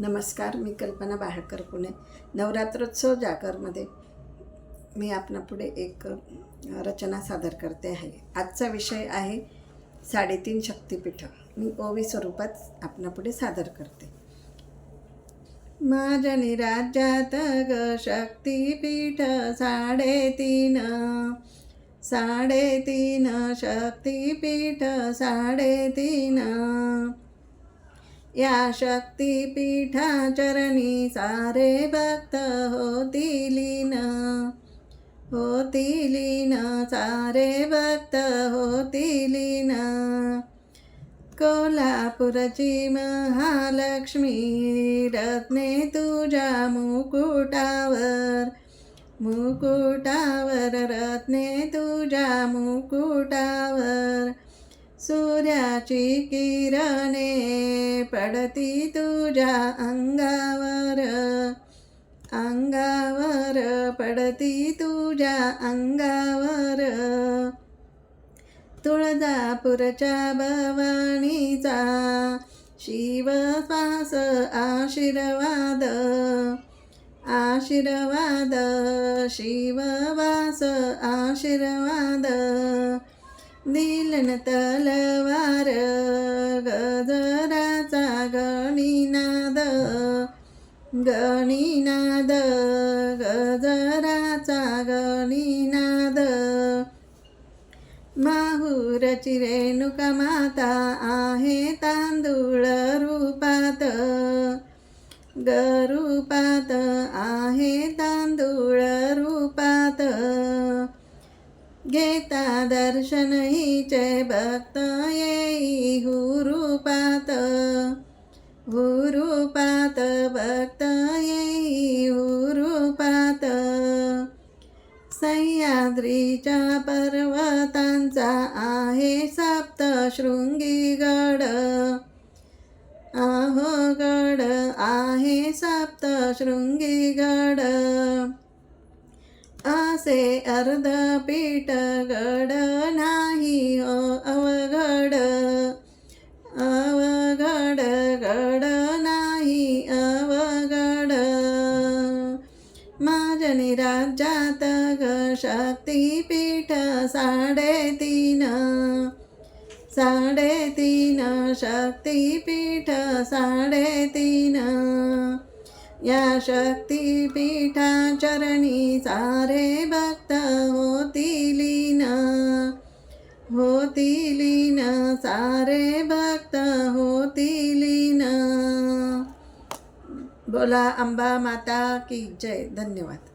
नमस्कार मी कल्पना बाहेरकर पुणे. नवरात्रोत्सव जागरमध्ये मी आपणापुढे एक रचना सादर करते आहे. आजचा विषय आहे साडेतीन शक्तिपीठ. मी ओवी स्वरूपात आपणापुढे सादर करते. माझ्या राज्यात ग शक्तिपीठ साडेतीन साडेतीन शक्तीपीठ साडेतीन. या शक्तिपीठा चरणी सारे भक्त होतीलीन होतीलीन सारे भक्त होतीलीन कोल्हापूरची महालक्ष्मी रत्ने तुझ्या मुकुटावर. मुकुटावर रत्ने तुझ्या मुकुटावर. सूर्याची किरणे पडती तुझ्या अंगावर. अंगावर पडती तुझ्या अंगावर. तुळजापूरच्या भवानीचा शिवपास आशीर्वाद. आशीर्वाद शिववास आशीर्वाद. दिलन तलवार गणिनाद गजराचा गणिनाद. माहुरची रेणुका माता आहे तांदूळ रूपात. गरूपात आहे तांदूळ रूपात. घेता दर्शन हिचे भक्त येई सह्याद्रीच्या पर्वतांचा आहे सप्त शृंगी गड. आहो गड आहे सप्त शृंगी गड. असे अर्धपीठ गड नाही हो अवघड. अवघड गड नाही अवघड. माझ्या राज्यात शक्तिपीठ साडेतीन. साडेतीन शक्तिपीठ साडेतीन. या शक्तिपीठा चरणी सारे भक्त होतीलीन होतीलीन सारे भक्त होतीलीन बोला अंबा माता की जय. धन्यवाद.